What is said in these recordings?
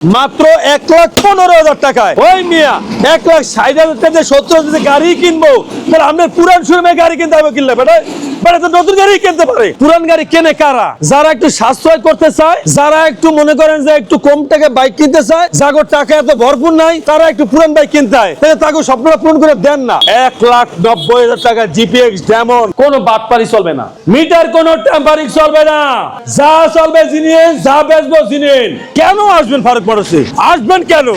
মাত্র এক লাখ পনেরো হাজার টাকায়। ওই মিয়া, এক লাখ ষাট হাজার টাকা সত্তর হাজার গাড়ি কিনবো, তাহলে আপনার পুরান শুরু গাড়ি কিনতে হবে, কিনলে বেটা সাশ্রয় করতে চায় একটু কম বাইক কিনতে চায় বাইক কিনতে হয় তাকে করে দেন না। এক লাখ নব্বই হাজার টাকা চলবে না। মিটার কোনো চলবে না। কেন আসবেন ফারুক মোটরসে আসবেন কেন?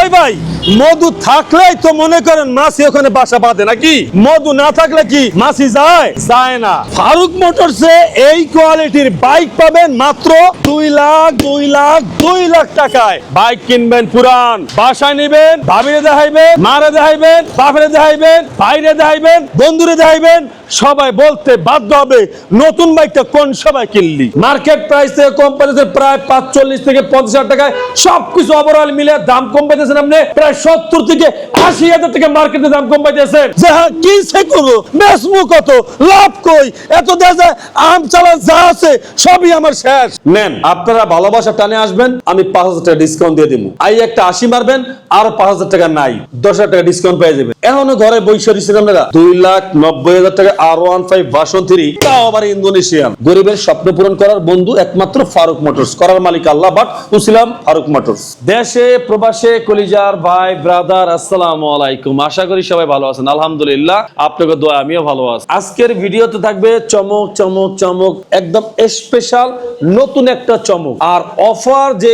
ওই ভাই মধু থাকলেই তো মনে করেন মাসি ওখানে বাসা বাঁধে নাকি? মধু না থাকলে কি মাসি যায়? যায় না। ফারুক মোটরসে এই কোয়ালিটির বাইক পাবেন মাত্র দুই লাখ দুই লাখ দুই লাখ টাকায়। বাইক কিনবেন পুরান। বাসায় নেবেন, ভাবিরে দেখাইবেন, মারে দেখাইবেন, বাপরে দেখাইবেন, ভাইরে দেখাইবেন, বন্ধুরে দেখাইবেন, সবাই বলতে বাধ্য হবে নতুন বাইকটা কোন সবাই কিনলি। মার্কেট প্রাইস থেকে কম পেতেছে প্রায় পাঁচচল্লিশ থেকে পঞ্চাশ হাজার টাকায় সবকিছু ওভারঅল মিলে দাম কম পেতেছেন আপনি প্রায় সত্তর থেকে আশি হাজার মার্কেটে দাম হ্যাঁ কি করব কত? লাভ কই? এত আম চালা যা আছে, সবই আমার শেষ। নেন, আপনারা ভালোবাসা টানে আসবেন, আমি পাঁচ হাজার টাকা ডিসকাউন্ট দিয়ে দিব আই একটা আশি মারবেন, আরও পাঁচ হাজার টাকা নাই। দশ হাজার টাকা ডিসকাউন্ট পেয়ে যাবেন। এখনও ঘরে আপনারা? দুই লাখ নব্বই হাজার টাকা R one five version three তাও আবার ইন্দোনেশিয়ান। গরিবের স্বপ্ন পূরণ করার বন্ধু একমাত্র ফারুক মোটরস। করার মালিক আল্লাহ বাট উসিলাম ফারুক মোটরস। দেশে, প্রবাসে, কলিজার ব্রাদার আসসালামু আলাইকুম। আশা করি সবাই ভালো আছেন। আলহামদুলিল্লাহ, আপনাকে দোয়া, আমিও ভালো আছি। আজকের ভিডিওতে থাকবে চমক চমক চমক, একদম স্পেশাল নতুন একটা চমক। আর অফার যে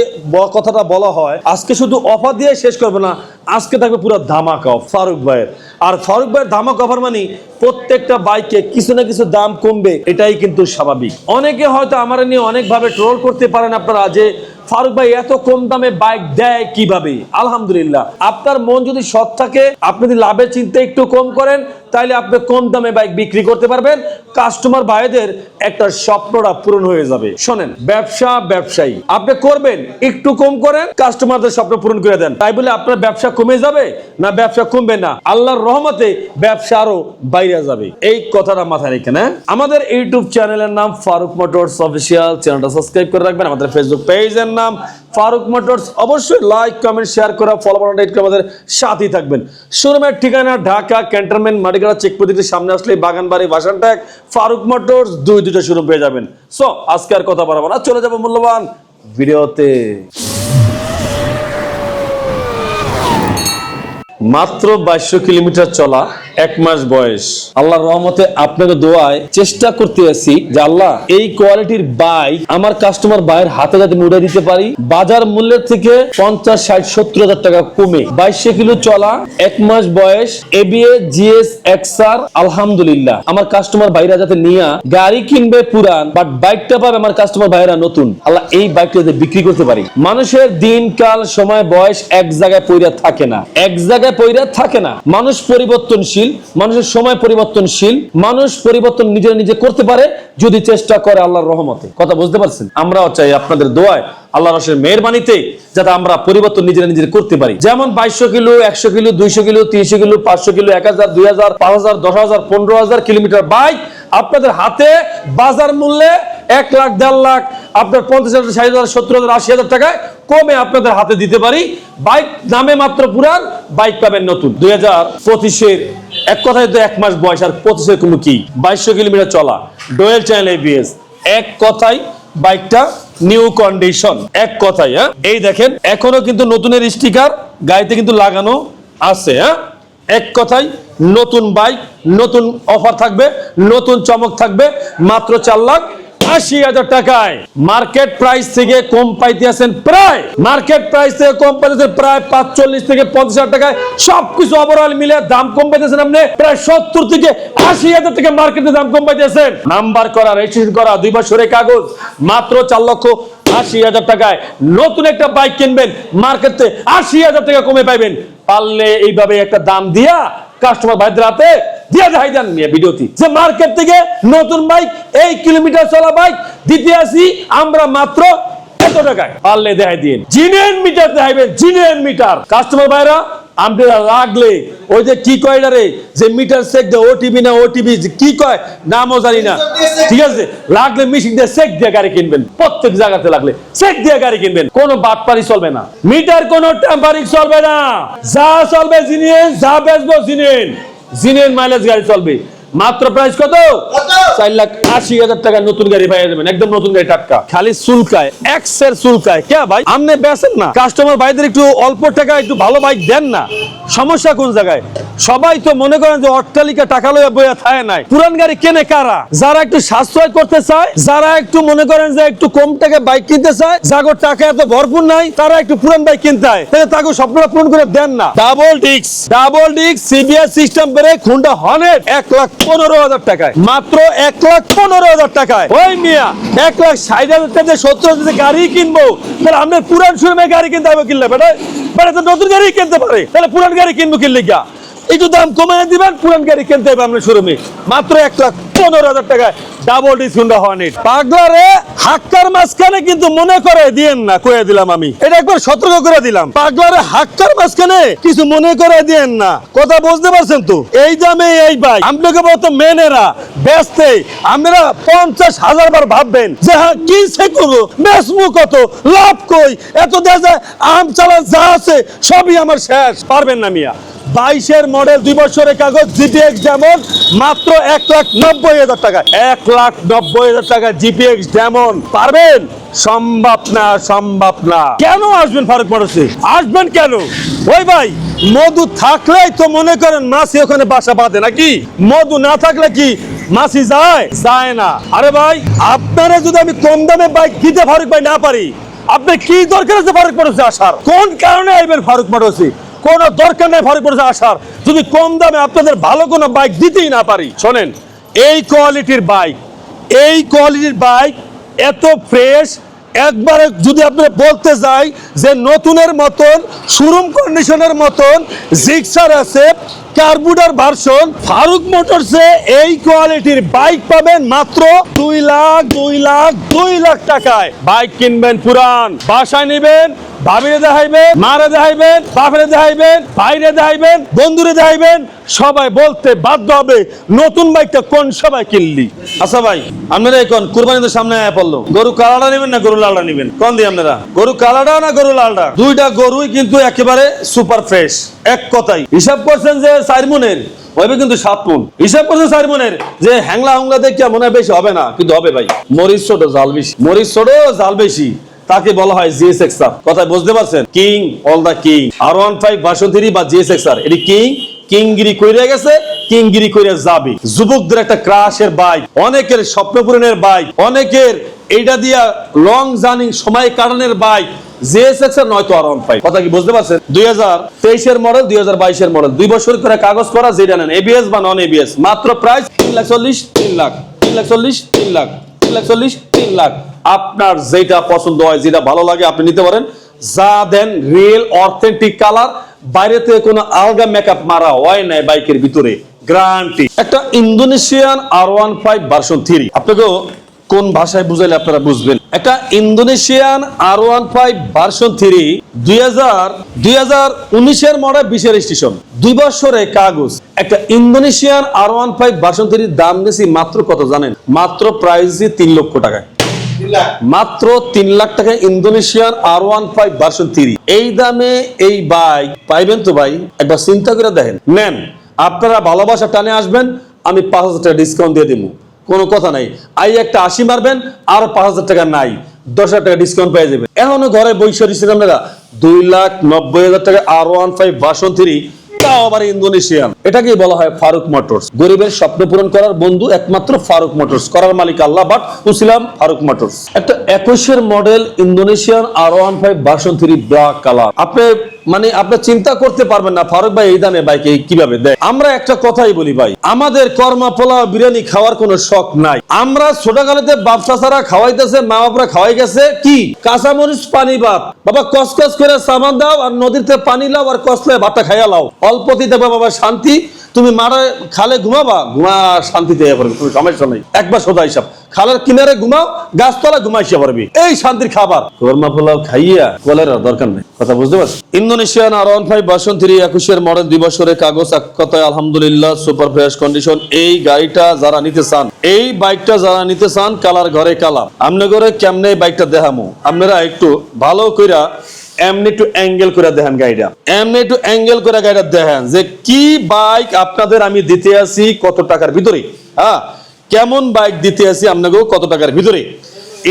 কথাটা বলা হয়, আজকে শুধু অফার দিয়ে শেষ করবে না, আজকে থাকবে পুরো ধামাকা ফারুক ভাইয়ের। আর ফারুক ভাইয়ের ধামাকা অফার মানে প্রত্যেকটা বাইকে কিছু না কিছু দাম কমবে, এটাই কিন্তু স্বাভাবিক। অনেকে হয়তো আমার নিয়ে অনেকভাবে ট্রোল করতে পারেন আপনারা, যে ফারুক ভাই, এত কম দামে বাইক দেয় কীভাবে? আলহামদুলিল্লাহ। আপনার মন যদি সৎ থাকে, আপনি যদি লাভের চিন্তা একটু কম করেন তাহলে আপনি কম দামে বাইক বিক্রি করতে পারবেন। কাস্টমার ভাইদের একটা স্বপ্নটা পূরণ হয়ে যাবে। শোনেন, ব্যবসা ব্যবসায়ী, আপনি করবেন, একটু কম করেন কাস্টমারদের স্বপ্ন পূরণ করে দেন। তাই বলে আপনার ব্যবসা কমে যাবে না ব্যবসা কমবে না? আল্লাহর রহমতে ব্যবসা আরও বাইরে যাবে। এই কথাটা মাথায় রেখে না আমাদের ইউটিউব চ্যানেলের নাম ফারুক মোটরস অফিসিয়াল। চ্যানেলটা সাবস্ক্রাইব করে রাখবেন। আমাদের ফেসবুক পেজের নাম ফারুক মোটরস। অবশ্যই লাইক কমেন্ট শেয়ার করা ফলো বাটনটা হিট করে আমাদের সাথেই থাকবেন। শোরুমের ঠিকানা ঢাকা ক্যান্টনমেন্ট মাটিগাড়া চেক প্রতিটির সামনে আসলে বাগানবাড়ি বাসান ট্যাগ ফারুক মোটরস দুই দুটো শোরুম পেয়ে যাবেন। সো আজকে আর কথা বাড়াবো না। চলে যাব মূল্যবান ভিডিওতে। মাত্র বাইশশো কিলোমিটার চলা এক মাস বয়স। আল্লাহর রহমতে আপনাকে দোয়ায় চেষ্টা করতে আছি যে আল্লাহ, এই কোয়ালিটির বাইক আমার কাস্টমার বাইরের হাতে যাতে মুড়ে দিতে পারি। বাজার মূল্যের থেকে পঞ্চাশ, ষাট, সত্তর হাজার টাকা কমে। বাইশশো কিলো চলা এক মাস বয়স এবিএ জিএস এক্সআর আলহামদুলিল্লাহ। আমার কাস্টমার ভাইরা যাতে নিয়ে গাড়ি কিনবে পুরান বাট বাইকটা পাবে আমার কাস্টমার ভাইরা নতুন। আল্লাহ এই বাইকটা যাতে বিক্রি করতে পারি। মানুষের দিনকাল, সময়, বয়স এক জায়গায় পইরা থাকে না। এক জায়গায় পইরা থাকে না। মানুষ পরিবর্তনশীল, মানুষের সময় পরিবর্তনশীল, মানুষ পরিবর্তন নিজে নিজে করতে পারে যদি চেষ্টা করে আল্লাহর রহমতে। কথা বুঝতে পারছেন? আমরাও চাই আপনাদের দোয়ায় আল্লাহ রসের মেহরবানিতে যাতে আমরা পরিবর্তন নিজেরা নিজের করতে পারি। যেমন বাইশশো কিলো, একশো কিলো, দুইশো কিলো, তিনশো কিলো, পাঁচশো কিলো, এক হাজার, দুই হাজার, পাঁচ হাজার, দশ হাজার, পনেরো হাজার কিলোমিটার বাইক আপনাদের হাতে বাজার মূল্যে এক লাখ, দেড় লাখ আপনার পঞ্চাশ হাজার, ষাট হাজার, সত্তর হাজার, আশি হাজার টাকায় কমে আপনাদের হাতে দিতে পারি। বাইক নামে মাত্র পুরান, বাইক পাবেন নতুন। দুই হাজার পঁচিশের, এক কথায় তো এক মাস বয়স, আর পঁচিশের কোনো কি? বাইশশো কিলোমিটার চলা, ডোয়েল চ্যানেল এবিএস এক কথায় বাইকটা নিউ কন্ডিশন, এক কথায় হ্যাঁ? এই দেখেন, এখনও কিন্তু নতুনের স্টিকার গাড়িতে কিন্তু লাগানো আছে হ্যাঁ? এক কথায় নতুন বাইক, নতুন অফার থাকবে, নতুন চমক থাকবে, মাত্র চার লাখ আশি হাজার টাকায়। মার্কেট প্রাইস থেকে কম পাইতে প্রায়। মার্কেট প্রাইস থেকে কম পাইতেছেন প্রায় পাঁচচল্লিশ থেকে পঞ্চাশ টাকায়। সবকিছু ওভারঅল মিলে দাম কম পাইতেছেন আপনি প্রায় সত্তর থেকে আশি হাজার টাকা মার্কেটে দাম কম পাইতেছেন। নাম্বার করা রেজিস্ট্রেশন করা, দুই বছরের কাগজ মাত্র চার লক্ষ আশি হাজার টাকায়। নতুন একটা বাইক কিনবেন মার্কেটে আশি হাজার টাকা কমে পাইবেন। পারলে এইভাবে একটা দাম দিয়া কাস্টমার ভাইদের হাতে দিয়ে দেখাই দেন যে মার্কেট থেকে নতুন বাইক, এই কিলোমিটার চলা বাইক, দিতে আসি আমরা মাত্র টাকায়। পারলে দেখাই দিন। Metre দেখাইবেন metre. কাস্টমার ভাইরা লাগলে ওই যে কি কয় রে, যে মিটার না কি কয়, নামও জানি না। ঠিক আছে? লাগলে মিশিং দিয়ে চেক দিয়ে গাড়ি কিনবেন। প্রত্যেক জায়গাতে লাগলে চেক দিয়ে গাড়ি কিনবেন। কোনো বাটপারি চলবে না। মিটার কোনো চলবে না। যা চলবে জিনিস যা বেচবো জিনিস জিনের মাইলেজ গাড়ি চলবে। মাত্র প্রাইস কত? চার লাখ আশি হাজার টাকা নতুন গাড়ি পাইয়া যাবেন একদম নতুন গাড়ি টাটকা। খালি চুলকায় এক্সের চুলকায়। কে ভাই? আপনি বেচেন না। কাস্টমার ভাইদের একটু অল্প টাকা একটু ভালো বাইক দেন না। সমস্যা কোন জায়গায়? সবাই তো মনে করেন যে অট্টালিকা টাকা লইয়া বইয়া থায় নাই। পুরান গাড়ি কেনে কারা? যারা একটু সাশ্রয় করতে চায় যারা একটু মনে করেন যে একটু কম টাকা বাইক কিনতে চায় যাগর টাকা এত ভরপুর নাই তারা একটু পুরান বাইক কিনতে হয় তাহলে তাকে স্বপ্নটা পূরণ করে দেন না। ডাবল ডিক্স ডাবল ডিক্স CBI system break Honda Hornet এক লাখ পনেরো হাজার টাকায়। মাত্র এক লাখ পনেরো হাজার টাকায়। ওই মিয়া, এক লাখ ষাট হাজার টাকা সত্তর হাজার গাড়ি কিনবো। তাহলে আমরা পুরান শোরুমে গাড়ি কিনতে হবে কিনলে বেটা বেটা নতুন গাড়ি কিনতে পারে। তাহলে পুরান গাড়ি কিনবো কিনলে গিয়া। একটু দাম কমায় দিবেন, পুরান গাড়ি কিনতে হবে আপনার শোরুমে। মাত্র এক লাখ পনেরো হাজার টাকায় ডাবল ডিসকাউন্ট হর্নেট পাগলারে, হাক্কার মাঝখানে কিন্তু মনে করে দিয়েন না কয়ে দিলাম আমি। এটা একবার সতর্ক করে দিলাম। পাগলারে, হাক্কার মাঝখানে কিছু মনে করে দিয়েন না। কথা বুঝতে পারছেন তো? এই দামে এই বাইক আপনাকে বলতো মেনেরা বেচতে আপনারা পঞ্চাশ হাজার বার ভাববেন যে হ্যাঁ কি সে করব? বেচমু কত? লাভ কই? এত যায় আম চালা যা আছে, সবই আমার শেষ। পারবেন না মিয়া। বাইশের মডেল দুই বছরের কাগজ জিপিএক্স যেমন মাত্র এক লাখ নব্বই হাজার টাকা। এক লাখ নব্বই হাজার টাকা জিপিএক্স যেমন পারবেন? সম্ভব না সম্ভব না। কেন আসবেন ফারুক মোটরসে আসবেন কেন? ওই ভাই, মধু থাকলেই তো মনে করেন মাসি ওখানে বাসা বাঁধে নাকি? মধু না থাকলে কি মাসি যায়? যায় না। আরে ভাই, আপনারা যদি আমি কম দামে বাইক দিতে ফারুক ভাই না পারি, আপনি কি দরকার আছে ফারুক মোটরসে আসার? কোন কারণে আইবেন ফারুক মোটরসে কোনো দরকার নেই ফারুক মোটরসে আসার। যদি কম দামে আপনাদের ভালো কোনো বাইক দিতেই না পারি, শোনেন, এই কোয়ালিটির বাইক এই কোয়ালিটির বাইক এত ফ্রেশ একবারে যদি আপনারা বলতে যাই যে নতুনের মতন শোরুম কন্ডিশনের মতন জিক্সার আছে কার্বুডার ভার্সন ফারুক মোটরসে এই কোয়ালিটির বাইক পাবেন মাত্র দুই লাখ দুই লাখ দুই লাখ টাকায়। বাইক কিনবেন পুরান, বাসায় নেবেন ভাবিরে দেখাইবেন, মারে দেখাইবেন, বাপরে দেখাইবেন, ভাইরে দেখাইবেন, বন্ধুরে দেখাইবেন, সবাই বলতে বাধ্য হবে, নতুন বাইকটা কোন সবাই কিনলি? আচ্ছা ভাই, আপনারা এখন কুরবানিদের সামনে আয়া পড়ল। গরু কালাটা নেবেন না গরু লালটা নেবেন? কোন দিয়ে আপনারা? গরু কালাটা না গরু লালটা? দুইটা গরুই কিন্তু একেবারে সুপার ফ্রেশ এক কথাই। হিসাব করছেন যে চার মনের হবে কিন্তু সাত মন। হিসাব করছে চার মনের, যে হ্যাংলা হুংলা দেখিয়া মনে হয় বেশি হবে না, কিন্তু হবে ভাই। মরিচ ছোট জাল বেশি। মরিচ ছোট জাল বেশি। তাকে বলা হয় জিএস এক্সার কথায় বুঝতে পারছেন? King all the king R one five three বা জিএস এক্সার এটি কিং কিংগিরি কইরা গেছে কিংগিরি কইরা যাবে। যুবকদের একটা ক্রাশের বাইক অনেকের স্বপ্ন পূরণের বাইক অনেকের এইটা দিয়া লং জার্নি সময় কাটানোর বাইক কথা কাগজ করা যেটা নেন। এবিএস বা নন এবিএস মাত্র প্রাইস তিন লাখ চল্লিশ, তিন লাখ। তিন লাখ চল্লিশ, তিন লাখ। তিন লাখ, চল্লিশ, তিন লাখ। আপনার যেটা পছন্দ হয়, যেটা ভালো লাগে, আপনি নিতে পারেন। যা দেন রিয়েল অথেন্টিক কালার বাইরে থেকে কোনো আলগা মেকআপ মারা হয় নাই বাইকের ভিতরে। গ্রান্টি একটা Indonesian R one five version three আপনাকেও কোন ভাষায় বুঝাইলে আপনারা বুঝবেন? একটা Indonesian R one five version three, দুই হাজার দুই হাজার উনিশের মডেল বিশের স্টেশন। দুই বছরে কাগজ। একটা Indonesian R one five version থ্রির দাম দিয়েছি মাত্র কত জানেন? মাত্র প্রাইস তিন লক্ষ টাকায়। মাত্র তিন লাখ টাকা Indonesian R one five version three. এই দামে এই বাইক পাইবেন তো ভাই? একবার চিন্তা করে দেখেন। নেন, আপনারা ভালোবাসা টানে আসবেন, আমি পাঁচ হাজার টাকা ডিসকাউন্ট দিয়ে দেবো। কোনো কথা নাই। আই একটা আশি মারবেন, আরও পাঁচ হাজার টাকা নাই। দশ হাজার টাকা ডিসকাউন্ট পেয়ে যাবেন। এখনও ঘরে বৈশ দিচ্ছেন আপনারা, দুই লাখ নব্বই হাজার টাকা R one five version three এটাকেই বলা হয় ফারুক গরিবের স্বপ্ন পূরণ করার বন্ধু একমাত্র ফারুক করার মালিক আল্লাহ, বাট উসিলাম ফারুক একটা model Indonesian R one five version three black আপনি মানে আপনি চিন্তা করতে পারবেন না, ফারুক ভাই, এই দামে বাইকে কীভাবে দেয়? আমরা একটা কথাই বলি ভাই, আমাদের কর্মা পোলা বিরিয়ানি খাওয়ার কোনো শখ নাই। আমরা ছোটকালেতে বাপসা ছাড়া খাওয়াইতেছে মা বাপরা খাওয়াই গেছে, কি? কাঁচামরিচ, পানি ভাত। বাবা কসকস করে সামান দাও আর নদীতে পানি লাও আর কসলে ভাতটা খাইয়া লাও। অল্প দিতে বাবা শান্তি তুমি মারা খালে ঘুমাবা? ঘুমা শান্তিতে কোনো সমস্যা নেই। একবার সোজা হিসাব। খালের কিনারে ঘুমাও গাছতলা ঘুমাইসে পারবি এই শান্তির খাবার। কর্মা পোলাও খাইয়া কলের দরকার নেই। কথা বুঝতে পারছি Indonesian R one five version three একুশের মডেল দুই বছরের কাগজ এক কথায় আলহামদুলিল্লাহ সুপার ফ্রেশ কন্ডিশন। এই গাড়িটা যারা নিতে চান এই বাইকটা যারা নিতে চান কালার ঘরে কালার। আমনে করে কেমনে এই বাইকটা দেখামো? আপনারা একটু ভালো কইরা এমনি একটু অ্যাঙ্গেল করে দেখেন গাড়িটা। এমনি একটু অ্যাঙ্গেল করে গাড়িটা দেখেন যে কি বাইক আপনাদের আমি দিতে আসি কত টাকার ভিতরে? হ্যাঁ কেমন বাইক দিতে আসি আপনাকেও কত টাকার ভিতরে?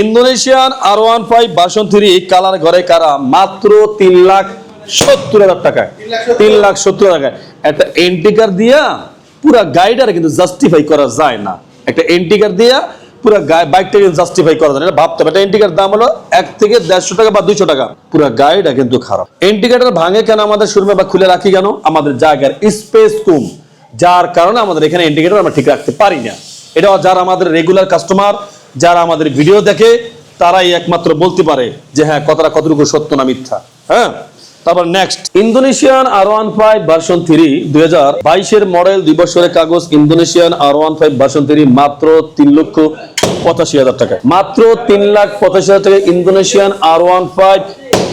Indonesian R one five version three colour ঘরে কারা? মাত্র তিন লাখ সত্তর হাজার টাকায়। তিন লাখ সত্তর। টাকায়। একটা এন্টিকার দিয়া পুরা গাইডার কিন্তু জাস্টিফাই করা যায় না। একটা এন্টিকার দিয়া পুরো বাইকটা কিন্তু জাস্টিফাই করা যায় এটা ভাবতে হবে। একটা এন্টিকার দাম হলো এক থেকে দেড়শো টাকা বা দুইশো টাকা। পুরো গাড়িটা কিন্তু খারাপ। এন্টিকাটার ভাঙে কেন আমাদের শোরুমে বা খুলে রাখি কেন? আমাদের জায়গার স্পেস কম। যার কারণে আমাদের এখানে ইন্ডিকেটর আমরা ঠিক রাখতে পারি না। এটা যারা আমাদের রেগুলার কাস্টমার যারা আমাদের ভিডিও দেখে, তারাই একমাত্র বলতে পারে যে হ্যাঁ কতটা কতটুকু সত্য না মিথ্যা। হ্যাঁ? তারপর next Indonesian R one five version three দুই হাজার বাইশের মডেল দুই বছরের কাগজ Indonesian R one five version three মাত্র তিন লক্ষ পঁচাশি হাজার টাকা। মাত্র তিন লাখ পঁচাশি হাজার টাকা Indonesian R one five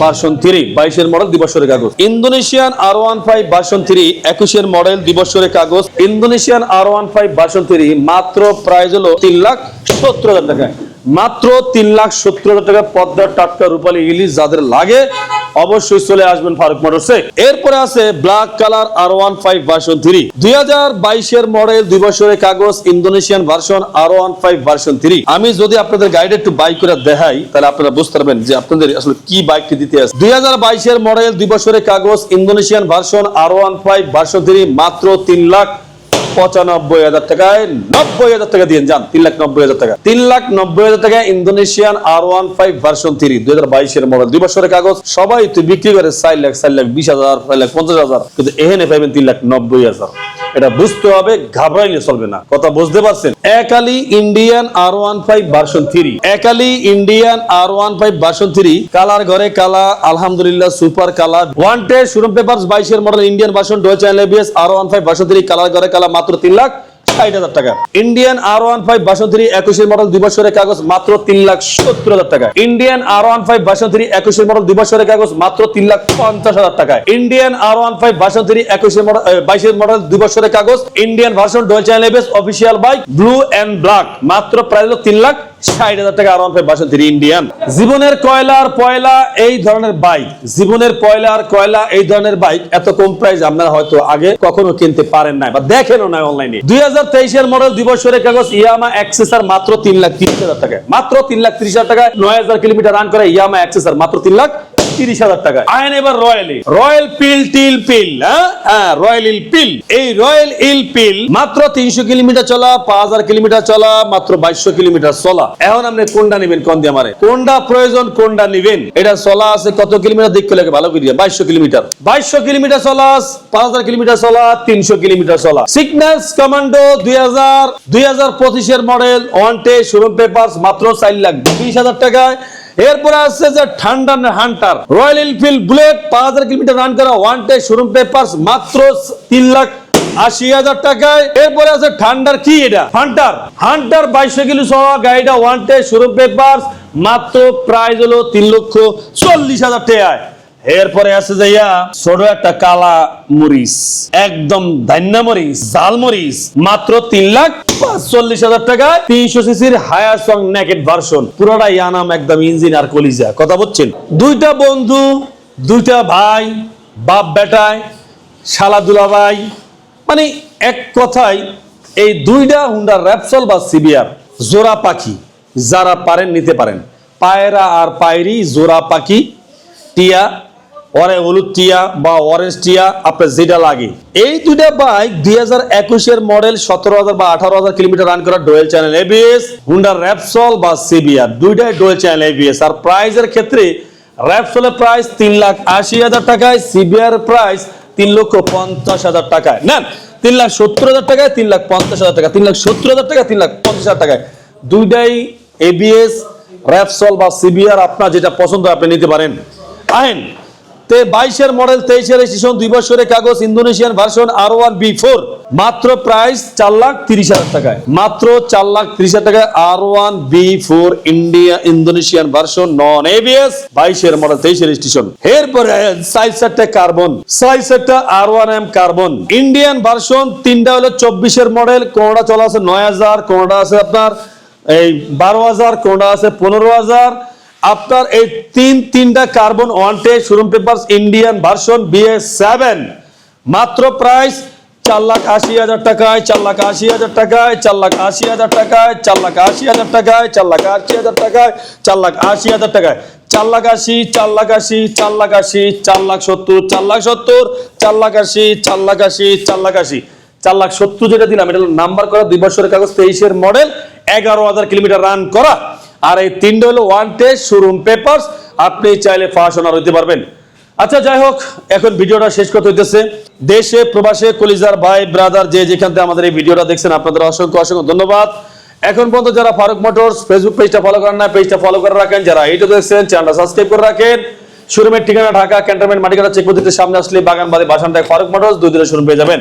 version three বাইশের মডেল দিবসের কাগজ। Indonesian R one five version three একুশের মডেল দিবসের কাগজ Indonesian R one five version three মাত্র প্রাইস হলো তিন লাখ সত্তর হাজার টাকা মাত্র তিন লাখ সত্তর হাজার টাকা পদ্মার টাটকা রূপালী ইলিশ যাদের লাগে অবশ্যই চলে আসবেন ফারুক মোটরসে এরপরে আছে black colour R one five version three দুই হাজার বাইশের মডেল দুই বছরের কাগজ Indonesian version R one five version three আমি যদি আপনাদের গাইডে একটু বাইক করে দেখাই, তাহলে আপনারা বুঝতে পারবেন যে আপনাদের আসলে কি বাইকটি দিতে আছে। দুই হাজার বাইশের মডেল দুই বছরের কাগজ Indonesian version R one five version three মাত্র তিন লাখ পঁচানব্বই হাজার টাকায় নব্বই হাজার টাকা দিয়ে যান, তিন লাখ নব্বই হাজার টাকা। তিন লাখ নব্বই হাজার টাকা Indonesian R one five version three দুই হাজার বাইশের মডেল দুই বছরের কাগজ, সবাই তুই বিক্রি করে চার লাখ চার লাখ বিশ হাজার, চার লাখ পঞ্চাশ হাজার, কিন্তু এহেনে পাইবেন তিন লাখ নব্বই হাজার। এটা বুঝতে হবে, ঘাবড়াইলে চলবে না। কথা বুঝতে পারছেন? একালি Indian R one five version three একালি Indian R one five version three colour ঘরে কালা আলহামদুলিল্লাহ সুপার কালার। ওয়ান টে সুরম পেপার বাইশের model Indian version dual channel ABS R one five version three colour ঘরে কালা মাত্র তিন lakh. R one five version three model দুই বছরের কাগজ মাত্র তিন লাখ পঞ্চাশ হাজার টাকা। Indian R one five version three model বাইশের মডেল দুই বছরের কাগজ Indian version dual channel official bike blue and black মাত্র প্রাইস তিন লাখ এই ধরনের বাইক এত কম প্রাইস আপনারা হয়তো আগে কখনো কিনতে পারেন নাই বা দেখেনও নাই অনলাইনে দুই হাজার তেইশের মডেল দুই বছরের কাগজ ইয়ামা অ্যাক্সেসার মাত্র তিন লাখ তিরিশ হাজার টাকায়। মাত্র তিন লাখ তিরিশ হাজার টাকায় নয় হাজার কিলোমিটার করে ইয়ামা অ্যাক্সেসার মাত্র তিন লাখ তিরিশ হাজার টাকা আইন এবার রয়্যালি রয়্যাল পিল, টিল পিল হ্যাঁ? হ্যাঁ রয়্যাল ইল পিল। এই রয়্যাল ইল পিল মাত্র তিনশো কিলোমিটার চলা, পাঁচ হাজার কিলোমিটার চলা, মাত্র বাইশশো কিলোমিটার চলা। এখন আপনি কোনটা নিবেন কোন দিয়ে আমারে কোনটা প্রয়োজন, কোনটা নিবেন? এটা চলা আছে কত কিলোমিটার? দিক লাগে, ভালো করিয়া বাইশশো কিলোমিটার। বাইশশো কিলোমিটার চলা, পাঁচ হাজার কিলোমিটার চলা, তিনশো কিলোমিটার চলা। সিগন্যালস কমান্ডো দুই হাজার দুই হাজার পঁচিশের মডেল ওয়ান টে শোরুম পেপার মাত্র চার লাখ বিশ হাজার টাকায়। এরপরে আসছে যে ঠান্ডা হান্টার। রয়্যাল এনফিল্ড বুলেট পাঁচ হাজার কিলোমিটার রান করা ওয়ান টে শোরুম পেপার মাত্র তিন লাখ আশি হাজার টাকায়। এরপরে আছে ঠান্ডার কি এটা? হান্টার হান্টার বাইশশো কিলো সহ গাড়িটা ওয়ান টে শোরুম পেপার মাত্র প্রাইজ হলো তিন লক্ষ চল্লিশ হাজার টাকায়। এরপরে আছে যাইয়া ছোট একটা কালা মরিচ, একদম ধান্যা মরিচ, জাল মরিচ, মাত্র তিন লাখ চল্লিশ হাজার টাকা তিনশো সিসির হায়ার ভার্সন একদম ইঞ্জিন আর কলিজা। কথা বলছেন? দুইটা বন্ধু, দুইটা ভাই, বাপ বেটায় মানে এক কথায় এই দুইটা হুন্ডা র্যাপসল বা সিবিআর জোড়া পাখি যারা পারেন নিতে পারেন। পায়রা আর পায়রি, জোড়া পাখি, টিয়া অরে হলুদ টিয়া বা অরেঞ্জ টিয়া, আপনার যেটা লাগে। এই দুইটা বাইক দুই হাজার একুশের মডেল সতেরো হাজার বা আঠারো হাজার কিলোমিটার রান করা dual channel ABS Honda Repsol বা সিবিআর দুইটাই ডোয়েল চ্যানেল এবিএস আর প্রাইজের ক্ষেত্রে র্যাপসলের প্রাইস তিন লাখ আশি হাজার টাকায় সিবিআর প্রাইস তিন লক্ষ পঞ্চাশ হাজার টাকায়। নেন, তিন লাখ সত্তর হাজার টাকায়, তিন লাখ পঞ্চাশ হাজার টাকা তিন লাখ সত্তর হাজার টাকা তিন লাখ পঞ্চাশ হাজার টাকায়। দুইটাই এবিএস র্যাপসল বা সিবিআর আপনার যেটা পছন্দ আপনি নিতে পারেন। আইন তে বাইশের মডেল, তেইশের রেজিস্ট্রেশন, দুই বছরের কাগজ, Indonesian version R one B four. মাত্র প্রাইস চার লাখ তিরিশ হাজার টাকায়। মাত্র চার লাখ তিরিশ হাজার টাকায় R one B four India, Indonesian version, non ABS, বাইশের মডেল, তেইশের রেজিস্ট্রেশন। এরপরে সাইজ সেটটা কার্বন। সাইজ সেটটা R one M carbon. Indian version, তিনটা হলো চব্বিশের মডেল, কোনটা চলা আছে নয় হাজার, কোনটা আছে আপনার এই বারো হাজার, কোনটা আছে পনেরো হাজার। আপনার এই তিন তিনটা carbon wanted showroom paper Indian version BS seven মাত্র প্রাইস চার লাখ আশি হাজার টাকায় চার লাখ আশি হাজার টাকায় চার লাখ আশি হাজার টাকায় চার লাখ আশি হাজার টাকায় চার লাখ আশি হাজার টাকায় চার লাখ আশি হাজার টাকায় চার লাখ আশি চার লাখ আশি চার লাখ আশি চার লাখ সত্তর চার লাখ সত্তর চার লাখ আশি চার লাখ আশি চার লাখ আশি চার লাখ সত্তর যেটা দিলাম এটা নাম্বার করা দুই বছরের কাগজ তেইশের মডেল এগারো হাজার কিলোমিটার রান করা আর এই তিনটা হলো ওয়ান টেস্ট শোরুম পেপারস আপনি চাইলে ফার্স্ট ওনার হইতে পারবেন। আচ্ছা যাই হোক, এখন ভিডিওটা শেষ করতে হইতেছে। দেশে, প্রবাসে, কলিজার ভাই ব্রাদার যে যেখান থেকে আমাদের এই ভিডিওটা দেখছেন, আপনাদের অসংখ্য অসংখ্য ধন্যবাদ। এখন পর্যন্ত যারা ফারুক মোটরস ফেসবুক পেজটা ফলো করেন না পেজটা ফলো করে রাখেন। যারা এইটা দেখছেন চ্যানেলটা সাবস্ক্রাইব করে রাখেন। শোরুমের ঠিকানা ঢাকা ক্যান্টনমেন্ট মাটিকাটা চেক পদ্ধতিতে সামনে আসলে বাগানবাড়ি বাসানটায় ফারুক মোটরস, দুই দিনের শোরুম পেয়ে যাবেন।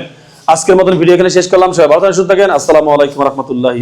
আজকের মতন ভিডিও এখানে শেষ করলাম। সবাই ভালো থাকেন, সুস্থ থাকেন। আসসালামু আলাইকুম রহমতুল্লাহ